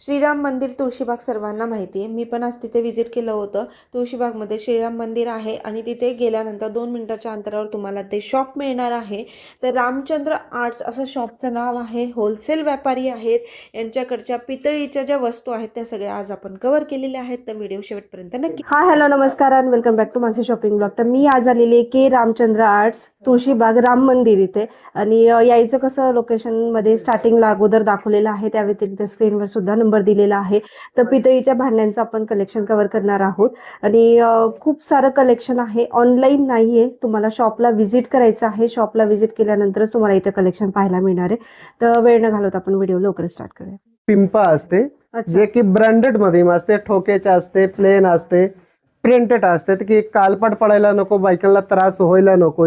श्रीराम मंदिर तुळशीबाग सर्वांना माहिती आहे मी पण आज तिथे व्हिजिट केलं होतं. तुळशीबागमध्ये श्रीराम मंदिर आहे आणि तिथे गेल्यानंतर दोन मिनटाच्या अंतरावर तुम्हाला ते शॉप मिळणार आहे. तर रामचंद्र आर्ट्स असं शॉपचं नाव आहे. होलसेल व्यापारी आहेत. यांच्याकडच्या पितळीच्या ज्या वस्तू आहेत त्या सगळ्या आज आपण कव्हर केलेल्या आहेत. तर व्हिडिओ शेवटपर्यंत नक्की हा हॅलो नमस्कार आणि वेलकम बॅक टू माझे शॉपिंग ब्लॉग तर मी आज आलेली आहे के रामचंद्र आर्ट्स तुळशीबाग राम मंदिर इथे. आणि यायचं कसं लोकेशनमध्ये स्टार्टिंगला अगोदर दाखवलेलं आहे. त्या व्यतिरिक्त स्क्रीनवर सुद्धा नंबर दिलेला आहे. तर पितळीच्या भांड्यांचं आपण कलेक्शन कव्हर करणार आहोत. आणि खूप सारं कलेक्शन आहे. ऑनलाईन नाहीये. तुम्हाला शॉपला व्हिजिट करायचं आहे. शॉपला व्हिजिट केल्यानंतरच तुम्हाला इथं कलेक्शन पाहायला मिळणार आहे. तर वेळ न घालवता आपण व्हिडिओ लवकर स्टार्ट करूया. पिंपा असते. जे की ब्रँडेडमध्ये असते ठोकेचे असते प्लेन असते प्रिंटेड असते. की कालपाट पडायला नको बायकांना त्रास व्हायला नको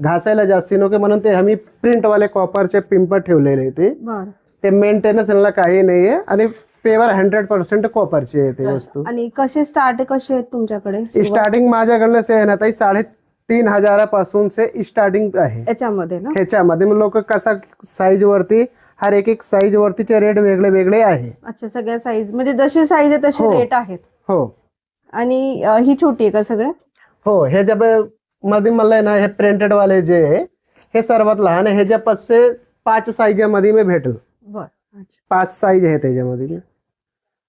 घासायला जास्ती नको. म्हणून ते आम्ही प्रिंटवाले कॉपरचे पिंप ठेवलेले ते बर. ते मेंटेनन्स त्यांना काही नाहीये आणि पेवर हंड्रेड पर्सेंट कॉपरची आहे ते वस्तू. आणि कसे स्टार्ट कसे आहेत तुमच्याकडे? स्टार्टिंग माझ्याकडनं से आहे ना ताई साडेतीन हजारापासून से स्टार्टिंग आहे. याच्यामध्ये ना? ह्याच्यामध्ये मग लोक कसा साईज वरती हर एक एक साईज वरतीचे रेट वेगळे वेगळे आहे. अच्छा सगळ्या साईज म्हणजे जशी साईज आहे तसे हो. रेट आहेत. हो. आणि अ, ही छोटी आहे का सगळ्या हो हे जबमध्ये म्हणलंय ना हे प्रिंटेड वाले जे आहे हे सर्वात लहान आहे. ह्याच्या पाचशे पाच साईजमध्ये मी भेटल. बर पाच साईज आहे त्याच्यामध्ये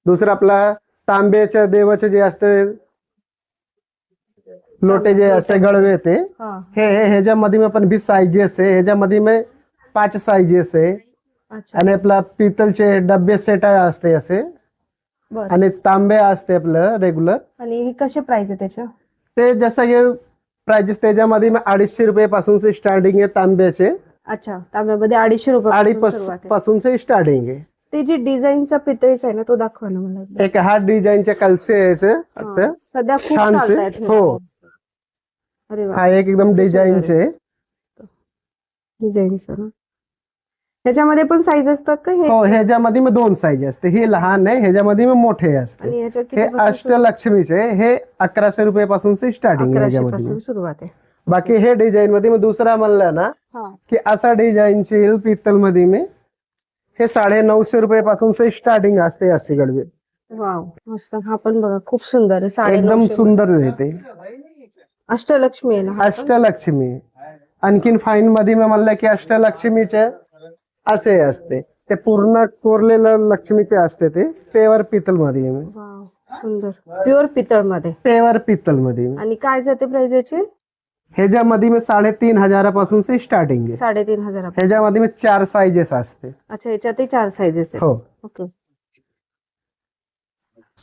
दुसरं आपला तांब्याच्या देवाचे जे असते लोटे जे असते गळवे ते हा. हे हे ह्याच्यामध्ये मी पण वीस साईजेस आहे ह्याच्यामध्ये मी पाच साईजेस आहे आणि आपला पितलचे डब्बे सेट असते असे. आणि तांबे असते आपलं रेग्युलर आणि ही कसे प्राइस आहे त्याच्या ते जसं हे प्राइजेस त्याच्यामध्ये अडीचशे रुपये पासूनचे स्टार्टिंग आहे तांब्याचे. अच्छा तांब्यामध्ये अडीचशे रुपये अडीच सुरुवात आहे पासूनचे स्टार्टिंग आहे ते जी डिझाईनचा पितळीचा आहे ना तो दाखवा ना मला एकदा. एक हा डिझाईनचे कलसे आहे असे. हा. सध्या खूप छानसे. चालतायत हे. हो. अरे वा हा एक एकदम डिझाईनचे डिझाईनचा ना ह्याच्यामध्ये पण साईज असतात का हे हो ह्याच्यामध्ये मी दोन साईज असते हे लहान आहे ह्याच्यामध्ये मी मोठे असते आणि ह्याच्यात हे अष्टलक्ष्मीचे हे अकराशे रुपये पासूनचे स्टार्टिंग आहे अकराशे ह्याच्यामध्ये पासून सुरुवात आहे बाकी हे डिझाईन मध्ये मी दुसरा म्हणलं ना हा की असा डिझाईनची येईल पित्तलमध्ये मी हे साडे नऊशे रुपये पासूनचे स्टार्टिंग असते असे गडवे. वाव मस्त. हा पण बघा खूप सुंदर आहे. साडे एकदम. सुंदर येते अष्टलक्ष्मी आहे? अष्टलक्ष्मी. आणखीन फाईन मध्ये मी म्हणलं की अष्टलक्ष्मीचे असे असते. ते पूर्ण कोरलेलं लक्ष्मीचे असते ते. पेवर पितलमध्ये सुंदर. प्युअर पितळमध्ये पेवर पितलमध्ये आणि काय जाते प्राइस याची? ह्याच्यामध्ये मी साडेतीन हजारापासूनचे स्टार्टिंग आहे साडेतीन हज़ार ह्याच्यामध्ये मी चार साईजेस असते अच्छा याच्यातही चार साईजेस आहेत हो। ओके।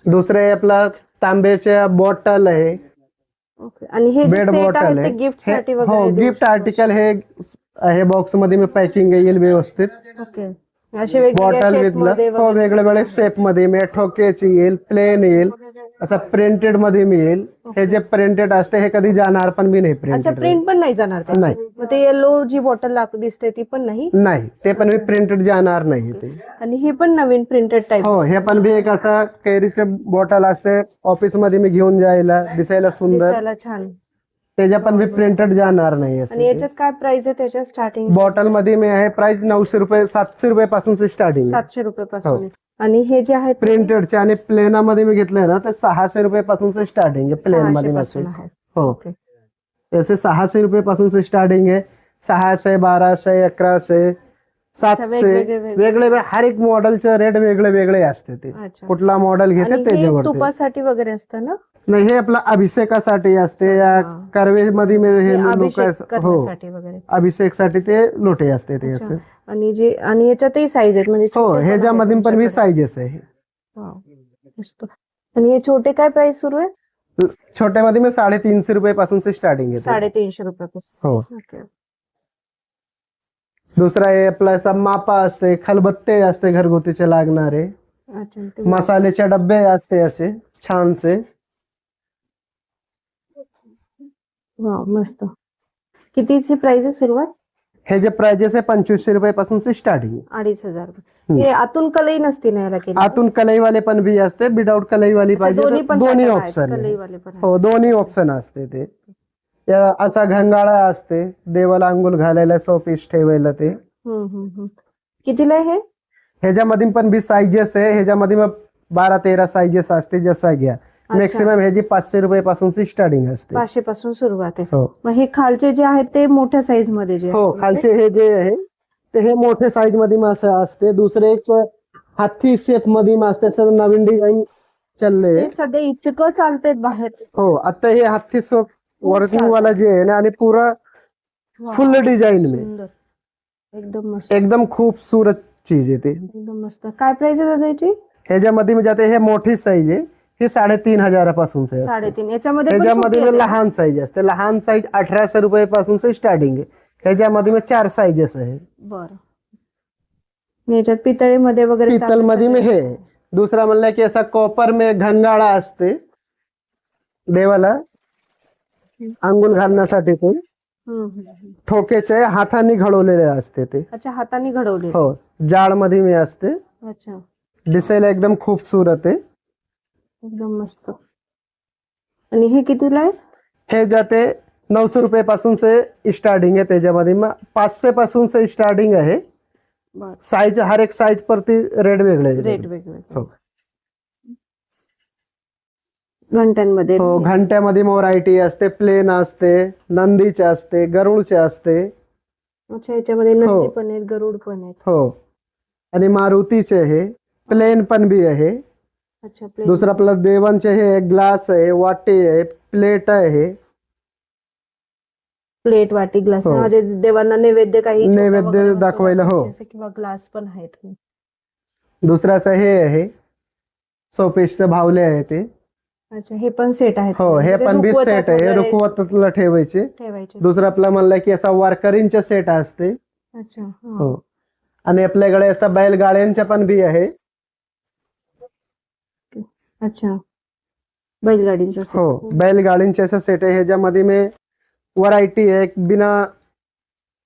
दुसरे आपला तांब्याच्या बॉटल आहे ओके आणि हे जे बेड सेट बॉटल ते आहे गिफ्ट हे- हो वगैरे देऊ गिफ्ट आर्टिकल हे हे बॉक्स मध्ये मी पॅकिंग येईल व्यवस्थित। ओके. असे वेगवेगळ्या बॉटल shape विथला मध्ये हो वगैरे वेगळे वेगळे शेप मध्ये मी ठोक्याची येईल प्लेन येईल. असं प्रिंटेडमध्ये मिळेल. हे जे प्रिंटेड असते हे कधी जाणार पण मी नाही अच्छा प्रिंटेड प्रिंट पण नाही जाणार? नाही. मग ते येलो जी बॉटल दिसते ती पण नाही? नाही ते पण मी प्रिंटेड जाणार नाही ते. आणि हे पण नवीन प्रिंटेड टाईप हो हे पण बी एक असं कैरीचे बॉटल असते ऑफिसमध्ये मी घेऊन जायला दिसायला सुंदर. दिसायला छान. त्याच्या पण बी प्रिंटेड जाणार नाही आणि याच्यात काय प्राइस आहे त्याच्या स्टार्टिंग बॉटलमध्ये मी आहे प्राइस नऊशे रुपये सातशे रुपये पासूनचे स्टार्टिंग सातशे रुपये हो. पासून आहे. आणि हे जे आहेत ते प्रिंटेडचे आणि प्लेनामध्ये मी घेतलंय ना ते सहाशे रुपये पासूनचे स्टार्टिंग आहे प्लेन 600 मध्ये पासून आहे हो. त्याचे सहाशे रुपये पासूनचे स्टार्टिंग आहे. सहाशे बाराशे अकराशे सातशे. वेगळे वेगळे हर एक मॉडेलचे रेट वेगळे वेगळे असते ते. कुठला मॉडेल घेते आणि त्याच्यावरती. तुपासाठी वगैरे असतं ना? नाही हे आपलं अभिषेकासाठी असते या हा. करवे मध्ये हे हे लोक अभिषेक हो. अभिषेकसाठी ते लोटे असते ते अच्छा. आणि जे आणि याच्यातही साईज आहेत म्हणजे हो ह्याच्यामध्ये पण तुमच्याकडे. साईजेस आहे. आणि हे छोटे काय प्राइस सुरू आहे? छोट्यामध्ये मी साडेतीनशे रुपये पासूनचे स्टार्टिंग आहे साडेतीनशे रुपयापासून. हो. दुसरा आहे आपला मापा असते खलबत्ते असते घरगुतीचे लागणारे. अच्छा मसाल्याचे डब्बे असते असे छानसे. वाव मस्त. कितीची प्राइस आहे सुरुवात? हे जे प्राइजेस आहे पंचवीसशे रुपये पासूनचे स्टार्टिंग अडीच हजार रुपये. हे आतून कलई नसती ना याला केली? आतून कलईवाले पण बी असते विदाऊट कलईवाली पाहिजे दोन्ही तर पण दोन्ही pattern आहेत, ऑप्शन आहे. कलईवाले पण आहेत. हो दोन्ही ऑप्शन असते ते. या असा घंगाळा असते देवाला अंघोळ घालायला सो पीस ठेवायला ते. हम्म, हम्म, हम्म. कितीला आहे हे? ह्याच्यामध्ये पण बी साईजेस आहे ह्याच्यामध्ये मग बारा तेरा साईजेस असते जसा घ्या. मॅक्सिमम ह्याची पाचशे रुपये पासूनची स्टार्टिंग असते. पाचशे पासून सुरुवात आहे. हो. मग हे खालचे जे आहेत ते मोठ्या साईजमध्ये जे हो. खालचे हे जे आहे ते हे मोठे साईजमध्ये मग असं असते. दुसरे एक हाती शेपमध्ये मग असते. असं नवीन डिझाईन चाललंय ते सध्या इतकं चालतंय बाहेर. हो आता हे हाती शेप वर्किंग वाला जे आहे ना आणि पुरा फुल डिझाईन में. एकदम मस्त. एकदम खूबसूरत चीज आहे ते. एकदम मस्त. काय प्राइस आहे दादा याची? ह्याच्यामध्ये म्हणजे आता हे मोठी साईज आहे. ही साडेतीन हजारापासूनच आहे साडेतीन. याच्यामध्ये पण छोटी मग आहे. लहान साईज असते. लहान साईज अठराशे रुपये पासूनच स्टार्टिंग आहे. मग चार साईजेस आहे. बरं. आणि याच्यात पितळेमध्ये वगैरे पित्तल मध्ये मी हे. दुसरा म्हणलं की असा कॉपर में घंगाळा असते. देवाला अंघोळ घालण्यासाठी ते हम्म, हम्म, हम्म. ठोकेचे हाताने घडवलेले असते ते. अच्छा हाताने घडवले हो. जाळ मध्ये मी असते. अच्छा. दिसायला एकदम खूपसूरत आहे. एकदम मस्त आणि हे कितीला आहे? हे जाते नऊशे रुपये पासूनचे स्टार्टिंग आहे त्याच्यामध्ये. मग पाचशे पासूनचे स्टार्टिंग आहे साईज हर एक साईज परती रेट वेगळे. रेट वेगळे हो. घंट्यांमध्ये. हो घंट्यामध्ये व्हरायटी असते प्लेन असते नंदीचे असते गरुडचे असते. अच्छा याच्यामध्ये हो. नंदी पण आहेत गरुड पण आहेत. हो. आणि मारुतीचे आहे. प्लेन पण बी आहे. दुसरं आपलं देवांचे हे ग्लास आहे वाटी आहे प्लेट आहे. प्लेट वाटी ग्लास हो. म्हणजे देवांना नैवेद्य काही नैवेद्य वगैरे वस्तू दाखवायला, हो. दाखवायची असेल किंवा ग्लास पण आहेत. दुसऱ्याचं हे आहे सोपेशचं भावले आहे ते. अच्छा हे पण सेट आहेत. हो हे म्हणजे पण बी सेट आहे हे वगैरे रुखवतला ठेवायचे. ठेवायचे. दुसरं आपलं म्हणलं की असा वारकरींचा सेट असते. अच्छा हा. हो. आणि आपल्याकडे असं बैलगाड्यांच्या पण बी आहे. अच्छा. बैलगाडींचा set. हो बैलगाडींचे असं सेट आहे. ह्याच्यामध्ये मी व्हरायटी आहे. बिना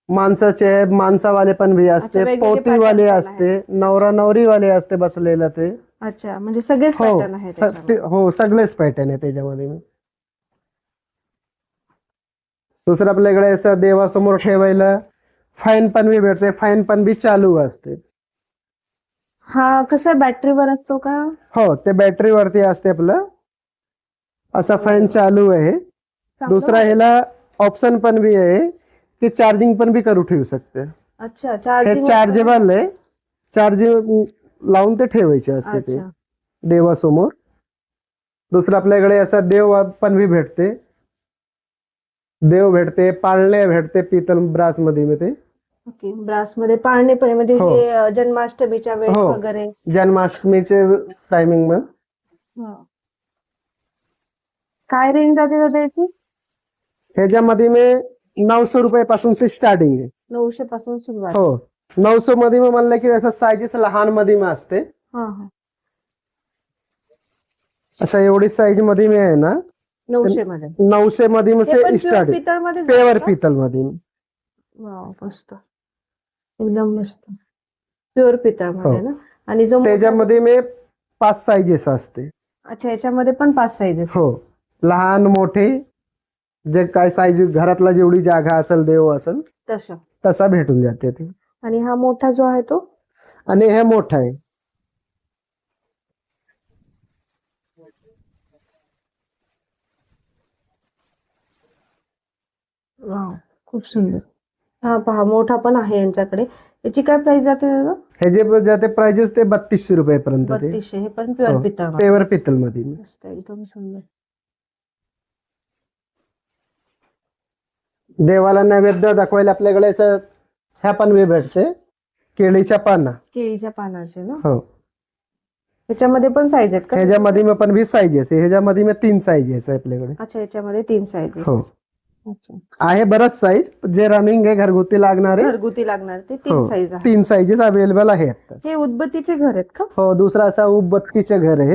माणसाचे आहे माणसावाले पण बी असते. वेगवेगळे पोतीवाले pattern पण असते. नवरा नवरीवाले असते बसलेलं ते. अच्छा म्हणजे सगळेच हो पॅटर्न आहेत स- ते- हो सगळेच पॅटर्न आहे त्याच्यामध्ये. मी दुसरं आपल्याकडे असं देवासमोर ठेवायला फाईन पण बी भेटते फाईन पण बी चालू असते. हा कसं बॅटरीवर असतो का? हो ते बॅटरी वरती असते आपलं. असा फॅन चालू आहे. दुसरा. ह्याला ऑप्शन पण बी आहे की चार्जिंग पण बी करू ठेवू शकते. अच्छा हे चार्जिंग चार्जेबल आहे. चार्जिंग लावून ते ठेवायचे असते ते. अच्छा. देवासमोर. दुसरं आपल्याकडे असं देव पण बी भेटते. देव भेटते पाळणे भेटते पितल ब्रासमध्ये. मी ते ओके ब्रासमध्ये पाळणे पण. म्हणजे हो. हे अ, जन्माष्टमीच्या वेळेस हो. वगैरे. जन्माष्टमीचे टायमिंग हा. काय रेंज जाते दादा याची? ह्याच्यामध्ये मी नऊशे रुपये पासूनची स्टार्टिंग आहे. नऊशे पासून सुरुवात. हो. नऊशे मध्ये मग म्हणलं की असं साईजेस लहानमध्ये मग असते. हा हा. असं एवढी साईजमध्ये मी आहे ना. नऊशे मध्ये नऊशे मध्ये हे पण मग स्टार्टिंगमध्ये पेवर पितलमध्ये मस्त. एकदम मस्त. प्युअर पितळमध्ये हो. ना? आणि जो त्याच्यामध्ये मी पाच साईजेस असते. अच्छा याच्यामध्ये पण पाच साईजेस हो. लहान मोठे जे काय साईज घरातला जेवढी जागा असेल देव असेल तसं. तसा भेटून जाते ते. आणि हा मोठा जो आहे तो? आणि हे मोठं आहे. वाव खूप सुंदर. हा पहा मोठा पण आहे यांच्याकडे. याची काय प्राइस जाते दादा? हे जे जाते प्राइजेस ते बत्तीसशे रुपये पर्यंत ते. बत्तीसशे हे पण प्युअर. पितळ. पेवर पितलमध्ये मस्त एकदम सुंदर. देवाला नैवेद्य दाखवायला आपल्याकडे असं ह्या पण वे भेटते. केळीच्या पाना. केळीच्या पानाचे ना? हो. याच्यामध्ये पण साईज आहेत का? ह्याच्यामध्ये मग पण वीस साईजेस आहे. ह्याच्यामध्ये मग तीन साईजेस आहे आपल्याकडे. अच्छा याच्यामध्ये तीन साईज हो. आहे बरंच साईज जे रनिंग आहे घरगुती लागणारे घरगुती लागणार ते तीन हो साईज आहे तीन साईजेस अवेलेबल आहे आता हे उदबत्तीचे घर आहेत का? हो दुसरा असा उबत्तीचे घर आहे.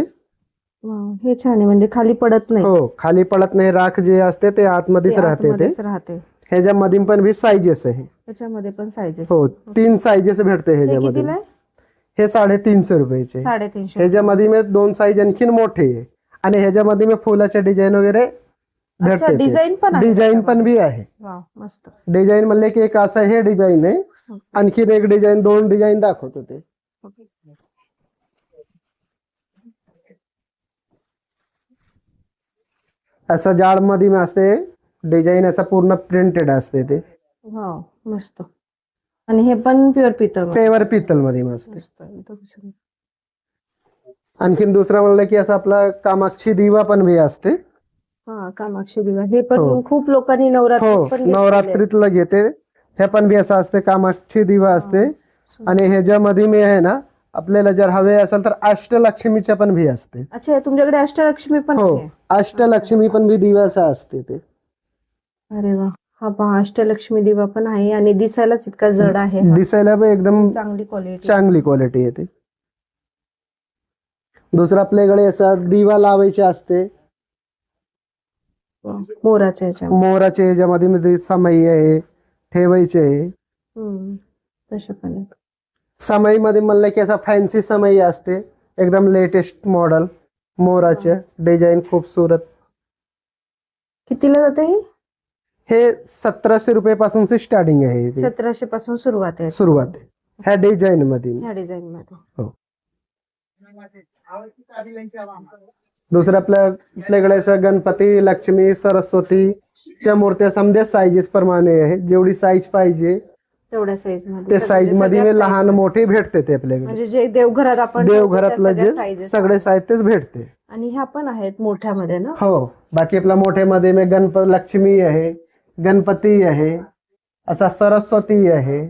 हे छान आहे म्हणजे खाली पडत नाही. हो खाली पडत नाही राख जे असते ते आतमध्येच राहते ते. राहते. ह्याच्यामध्ये पण वीस साईजेस आहे. त्याच्यामध्ये पण साईजेस हो तीन साईजेस भेटते हे ह्याच्यामध्ये हे साडेतीनशे रुपयाचे. साडेतीनशे. ह्याच्यामध्ये दोन साईज आणखीन मोठे आहे. आणि ह्याच्यामध्ये मी फुलाचे डिझाईन वगैरे अच्छा डिझाईन पण आहे डिझाईन पण बी आहे. वाव मस्त. डिझाईन म्हणले की एक असं हे डिझाईन आहे. आणखीन एक डिझाईन दोन डिझाईन दाखवतो ते. असं जाडमध्ये असते डिझाईन असं पूर्ण प्रिंटेड असते ते. वाव मस्त. आणि हे पण प्युअर पितळ पेवर पित्तलमध्ये असते. मस्त. एकदम सुंदर. आणखीन दुसरं म्हणलं की असं आपला कामाक्षी दिवा पण बी असते. हा कामाक्षी दिवा. हे पण हो. खूप लोकांनी नवरात्रीत हो पण घेतलेले. नवरात्रीतलं घेते. हे पण बी असं असते कामाक्षी दिवा असते. आणि ह्याच्यामध्ये मी आहे ना आपल्याला जर हवे असेल तर अष्टलक्ष्मीच्या पण भी असते. अच्छा तुमच्याकडे अष्टलक्ष्मी पण हो आहे? अष्टलक्ष्मी पण बी दिवासा असते ते. अरे वा. हा पहा अष्टलक्ष्मी दिवा पण आहे आणि दिसायलाच इतका जड आहे हा. दिसायला बी एकदम चांगली क्वालिटी चांगली क्वालिटी येते. दुसरं आपल्याकडे असं दिवा लावायचे असते. मोराच्या ह्याच्या मोराचे ह्याच्यामध्ये मध्ये समई आहे ठेवायचे आहे. हम्म. तशा पण आहेत. समईमध्ये म्हणलं की असं फॅन्सी समई असते एकदम लेटेस्ट मॉडेल मोराचे डिझाईन खूपसूरत. कितीला जाते ही? हे सतराशे रुपये पासूनचे स्टार्टिंग आहे ते. सतराशे पासून सुरुवात आहे. सुरुवात आहे. ह्या डिझाईन मध्ये ह्या डिझाईन मध्ये. दुसरं आपल्या आपल्याकडे असं गणपती लक्ष्मी सरस्वती च्या मूर्त्या समजा साईजेस प्रमाणे आहे. जेवढी साईज पाहिजे तेवढ्या साईज ते साईजमध्ये लहान मोठे भेटते ते आपल्याकडे म्हणजे जे देवघरात आपण देवघरातलं त्या जे सगळे. साहित्यच भेटते. आणि ह्या पण आहेत मोठ्यामध्ये ना? हो. बाकी आपल्या मोठ्यामध्ये मी गणप लक्ष्मी आहे गणपती आहे असा सरस्वती आहे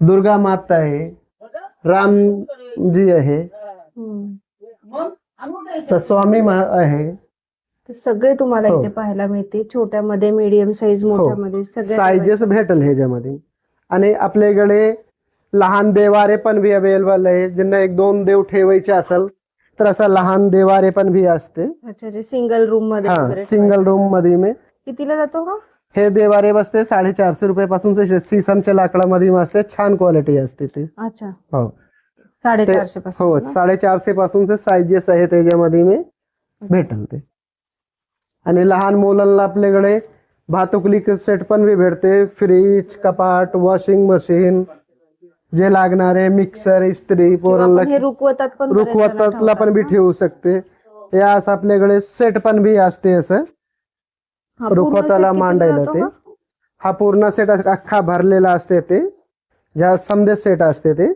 दुर्गा माता आहे रामजी आहे. स्वामी आहे. सगळे तुम्हाला हो. इथे पाहायला मिळते. छोट्यामध्ये मीडियम साईज मोठ्यामध्ये सगळ्या साईजेस भेटेल ह्याच्यामध्ये. आणि आपल्याकडे लहान देवारे पण बी अवेलेबल आहे. ज्यांना एक दोन देव ठेवायचे असेल तर असं लहान देवारे पण बी असते. अच्छा जे सिंगल रूममध्ये हा सिंगल. रूममध्ये मी. कितीला जातो हा? हे देवारे बसते साडेचारशे रुपये पासून सीसमच्या लाकडामध्ये असते. छान क्वालिटी असते ते. अच्छा. हो. साडेचारशे हो? साडेचारशे पासूनचे साईजेस आहे त्याच्यामध्ये मी भेटेल ते. आणि लहान मुलांना आपल्याकडे भातुकली सेट पण बी भेटते. फ्रीज कपाट वॉशिंग मशीन जे लागणारे मिक्सर इस्त्री पोरांना आपण हे रुकवतात पण बी ठेवू शकते. हे असं आपल्याकडे सेट पण बी असते असं. रुखवताला मांडायला ते. हा? पूर्ण सेट अख्खा भरलेला असते ते. ज्या समजे सेट असते ते.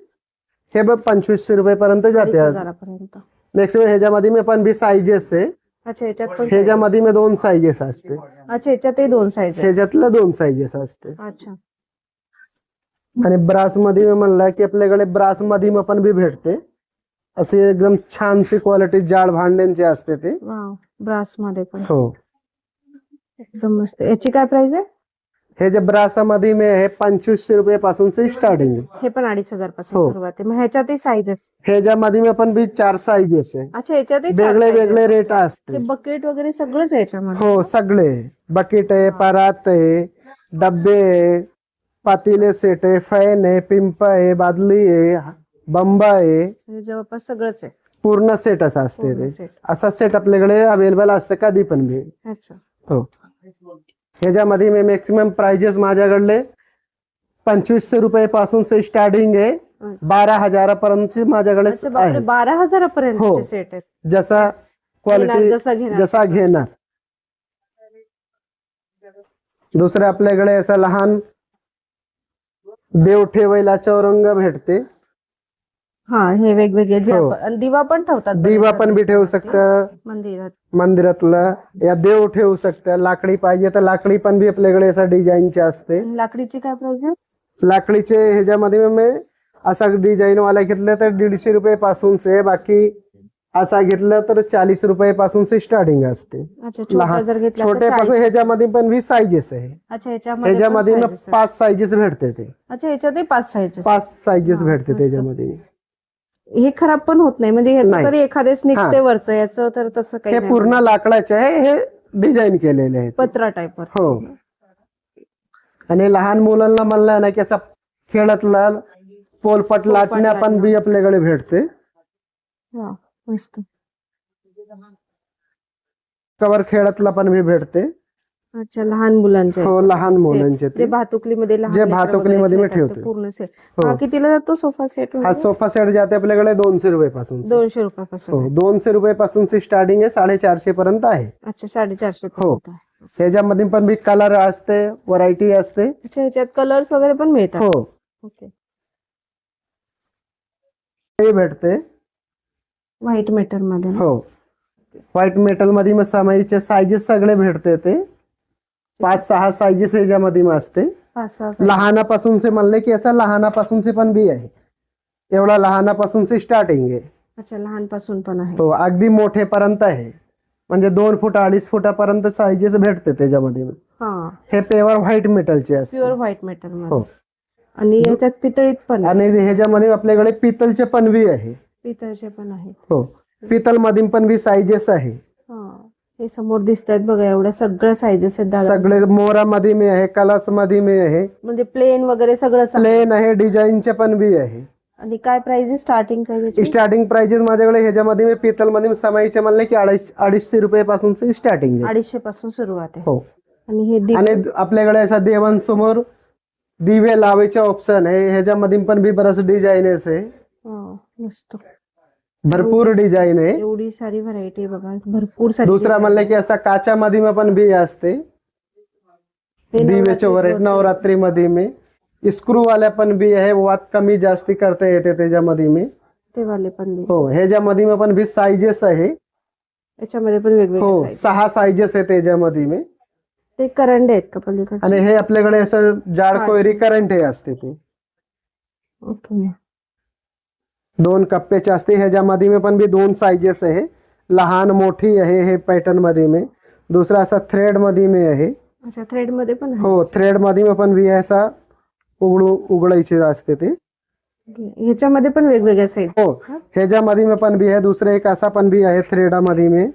हे बघ पंचवीसशे रुपये पर्यंत अडीच जाते आज. हजारापर्यंत. मॅक्सिमम ह्याच्यामध्ये मी पण बी साईजेस आहे अच्छा याच्यात पण ह्याच्यामध्ये मी दोन साईजेस असते. अच्छा याच्यातही दोन साईज ह्याच्यातलं दोन साईजेस असते. अच्छा. आणि ब्रासमध्ये मी म्हणलं की आपल्याकडे ब्रासमध्ये मग पण बी भेटते. अशी एकदम छानशी क्वालिटी जाड भांड्यांची असते ते. ब्रासमध्ये पण. हो. एकदम मस्त. याची काय प्राइस आहे? हे जे ब्रासामध्ये मी आहे पंचवीसशे रुपये पासूनचे स्टार्टिंग आहे. हे पण अडीच हजारपासून हो. सुरुवात आहे. मग ह्याच्यातही साईजेस ह्याच्यामध्ये मी पण बी चार साईजेस आहे. अच्छा चार वेगळे sizes. वेगळे. रेट असते ते बकेट वगैरे सगळंच आहे याच्यामध्ये? हो सगळे. बकेट आहे परात आहे डब्बे आहे पातेले सेट आहे फॅन आहे पिंप आहे बादली आहे बंबा आहे. जवळपास सगळंच आहे. पूर्ण सेट असा असते पूर्ण ते. set. असा सेट आपल्याकडे अवेलेबल असते कधी पण बी. अच्छा. हो. ह्याच्यामध्ये मी मॅक्सिमम प्राइजेस माझ्याकडले पंचवीसशे रुपये पासूनचे स्टार्टिंग आहे. बारा हजारापर्यंत माझ्याकडे बारा हो. हजारापर्यंत सेट आहेत. जसा क्वालिटी जसा घेणार. जसा घेणार. दुसरे आपल्याकडे असं लहान देव ठेवायला चौरंग भेटते. हा हे वेगवेगळे जे हो. आपण आणि दिवा पण ठेवतात दिवा पण बी ठेवू. शकतं. मंदिरात. मंदिरातलं. या देव ठेवू शकतं. लाकडी पाहिजे तर लाकडी पण बी आपल्याकडे असं डिझाईनचे असते. लाकडीची काय आहे लाकडीचे ह्याच्यामध्ये मी असा डिझाईन वाला घेतलं तर दीडशे रुपये पासूनचे बाकी असा घेतलं तर चाळीस रुपये पासूनचे स्टार्टिंग असते. अच्छा छोटा लहान जर घेतला तर छोटे पासून 40. ह्याच्यामध्ये पण वी साईजेस आहे. अच्छा याच्यामध्ये पण ह्याच्यामध्ये मग sizes आहेत. पाच साईजेस भेटते ते. अच्छा याच्यातही पाच साईजेस पाच साईजेस हा, भेटते मस्त. त्याच्यामध्ये. हे खराब पण होत नाही. म्हणजे ह्याचं नाही. तरी एखादेच निघते. वरचं याचं तर तसं काही हे नाही. पूर्ण लाकडाचे आहे हे डिझाईन केलेले आहे पत्रा टाईपवर हो. आणि लहान मुलांना म्हणलं ना की असा खेळातला पोलपट लाटण्या पण. बी आपल्याकडे भेटते. हा, मस्त. कवर खेळातला पण बी भेटते. अच्छा लहान मुलांचे हो. लहान मुलांचे ते. भातुकलीमध्ये जे भातुकलीमध्ये मी ठेवते. पूर्ण सेट हो. कितीला जातो सोफा सेट हा सोफा सेट जाते आपल्याकडे दोनशे रुपये पासून दोनशे रुपयापासून. हो दोनशे रुपये पासूनची स्टार्टिंग आहे साडेचारशे पर्यंत आहे. अच्छा साडेचारशे हो. ह्याच्यामध्ये पण बी कलर असते व्हरायटी असते. अच्छा ह्याच्यात कलर्स वगैरे पण मिळतात. हो. ओके हे भेटते. व्हाईट मेटरमध्ये? हो. व्हाईट मेटलमध्ये मग समाईचे साईजेस सगळे भेटते ते. पाच सहा साईजेस ह्याच्यामध्ये मग असते. पाच सहा size. लहानापासूनचे म्हणले की याचा लहानापासूनचे पण बी आहे. एवढा लहानापासूनचे स्टार्टिंग आहे. अच्छा लहानपासून पण आहे. हो अगदी मोठेपर्यंत आहे. म्हणजे दोन फूट अडीच फुटापर्यंत साईजेस भेटते त्याच्यामध्ये. हा. हे पेवर व्हाईट मेटलचे असते. प्युअर व्हाईट मेटर हो. मध्ये आणि याच्यात पितळीत पण आहे. आणि ह्याच्यामध्ये आपल्याकडे पितलचे पण बी आहे. पितळचे पण आहे. हो. पितलमध्ये पण बी साईजेस आहे. हा. हे समोर दिसत आहेत बघा एवढ्या सगळ्या साईजेस आहेत दादा. सगळे मोरामध्ये मी आहे कलर्समध्ये मी आहे. म्हणजे प्लेन वगैरे सगळं. प्लेन आहे डिझाईनचे पण बी आहे. आणि काय प्राइस आहे? स्टार्टिंग प्राइस स्टार्टिंग प्राइजेस माझ्याकडे ह्याच्यामध्ये मी पितलमध्ये समाईचे म्हणले की अडीच अडीचशे रुपये पासूनचे स्टार्टिंग आहे. अडीचशे पासून सुरुवात आहे. हो. आणि हे आणि आपल्याकडे असा देवांसमोर दिवे लावायचे ऑप्शन आहे. ह्याच्यामध्ये पण बी बरंच डिझाईन आहे. हा, मस्त. भरपूर डिझाईन आहे. एवढी सारी व्हरायटी बघा. भरपूर सारी दुसरा म्हणलं की असा काच्यामध्ये पण बी असते. हे दिवेच्या वर नवरात्री मध्ये मी. स्क्रू वाल्या पण बी आहे वात कमी जास्ती करता येते त्याच्यामध्ये मी. ते वाले पण दे. हो ह्याच्यामध्ये मी पण बी साईजेस आहे. याच्यामध्ये पण वेगवेगळे हो size. सहा साईजेस आहे त्याच्यामध्ये मी. ते करंडे आहेत का पलीकडे आणि हे आपल्याकडे असं जाड कोयरी करंट हे असते ते. ओके. दोन कप्प्याचे असते ह्याच्यामध्ये मी पण बी दोन साईजेस आहे. लहान मोठी आहे हे पॅटर्नमध्ये मी. दुसरा असा थ्रेडमध्ये मी आहे. अच्छा थ्रेडमध्ये पण हो थ्रेडमध्ये मी पण बी असा उघडू उघडायचे असते ते. ह्याच्यामध्ये पण वेगवेगळ्या साईज हो ह्याच्यामध्ये मी पण बी आहे. दुसरं एक असा पण बी आहे थ्रेडामध्ये मी.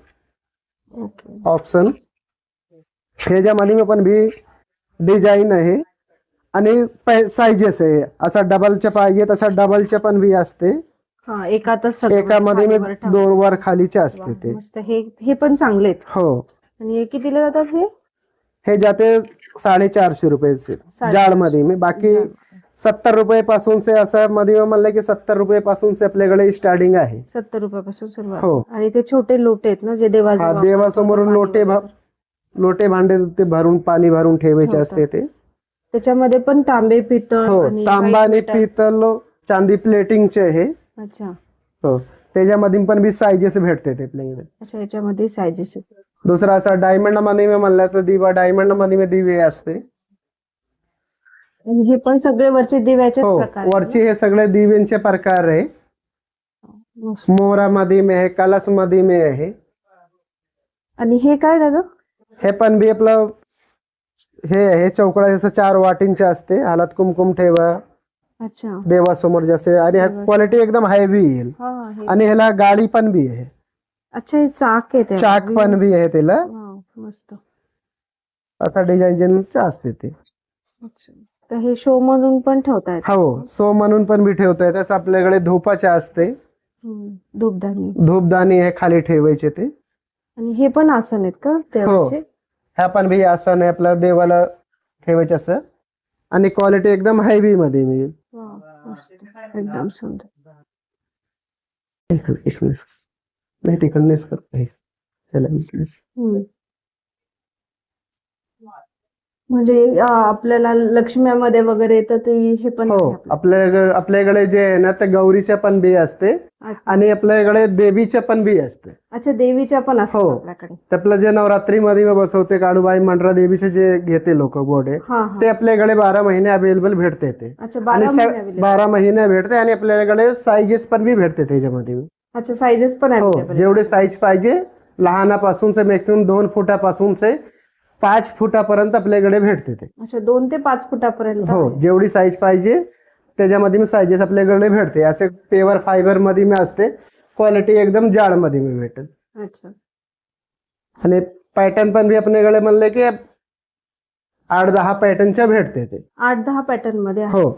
ओके ऑप्शन ह्याच्यामध्ये मी पण बी डिझाईन आहे. आणि साईजेस आहे. असा डबलचे पाहिजे तसा डबलचे पण बी असते. एकातच एकामध्ये मी. दोन वर खालीचे असते ते. हे हे पण चांगले आहेत. हो. आणि हे कितीला जातात हे? हे जाते साडेचारशे रुपयाचे. जाडमध्ये मी बाकी सत्तर रुपये पासूनचे असं मध्ये म्हणलं की सत्तर रुपये पासूनचे आपल्याकडे स्टार्टिंग आहे. सत्तर रुपयापासून सुरुवात. हो. आणि ते छोटे लोटे आहेत ना जे देवाचे हा वापरतो देवासमोर पाणी लोटे. लोटे भांडे ते भरून पाणी भरून ठेवायचे हो, असते ते. त्याच्यामध्ये पण तांबे पितळ हो तांबा आणि. पितल चांदी प्लेटिंगचे हे. अच्छा. हो. त्याच्यामध्ये पण बी साईजेस भेटते ते आपल्याकडे अच्छा याच्यामध्ये आहेत दुसरा असा डायमंडमध्ये मी म्हणलं तर दिवा डायमंडमध्ये मी दिवे असते. हे पण सगळे वरचे दिव्याचेच हो वरचे हे सगळे दिव्यांचे प्रकार आहे. मोरामध्ये मी आहे कलसमध्ये मी आहे. आणि हे काय दादा? हे पण बी आपलं हे आहे चौकडा जसं चार वाटींचे असते. हालात कुमकुम ठेवा. देवासमोर जसे आणि क्वालिटी एकदम हायवी येईल. हा हे आणि ह्याला गाडी पण बी आहे. अच्छा हे चाक आहे. चाक पण बी आहे त्याला. मस्त. असा डिझाईन असते ते. हे शो मधून पण ठेवता येत हो सो म्हणून पण बी ठेवता येते असं आपल्याकडे धूपाचे असते. हम्म, धूपदाणी. धूपदाणी हे खाली ठेवायचे ते. आणि हे पण आसन आहेत का देवाचे? ह्या पण बी आसन आहे. आपल्या देवाला ठेवायचे असं. आणि क्वालिटी एकदम हायवी मध्ये मिळेल. एकदम सुंदर. नाही तिकडनेच कर काहीच. चला. म्हणजे आपल्याला लक्ष्म्यामध्ये वगैरे तर ते हे पण हो. आपल्या आपल्याकडे जे आहे ना ते गौरीच्या पण बी असते. आणि आपल्याकडे देवीच्या पण बी असते अच्छा देवीच्या पण असतात हो. आपलं जे नवरात्रीमध्ये मी बसवते काळूबाई मंडरा देवीचे जे घेते लोक हा ते आपल्याकडे बारा महिने अवेलेबल भेटते ते आणि बारा महिने भेटते आणि आपल्याकडे साईजेस पण बी भेटते त्याच्यामध्ये अच्छा साईजेस पण हो. जेवढे साईज पाहिजे लहानापासूनचे मॅक्सिमम दोन फुटापासूनचे पाच फुटापर्यंत आपल्याकडे भेटते ते. अच्छा दोन ते पाच फुटापर्यंत. हो जेवढी साईज पाहिजे त्याच्यामध्ये मी साईजेस आपल्याकडे भेटते. असे पेवर फायबरमध्ये मी असते. क्वालिटी एकदम जाडमध्ये मी भेटेल. अच्छा. आणि पॅटर्न पण बी आपल्याकडे म्हणले की आठ दहा पॅटर्नच्या भेटते ते. आठ दहा पॅटर्नमध्ये हो.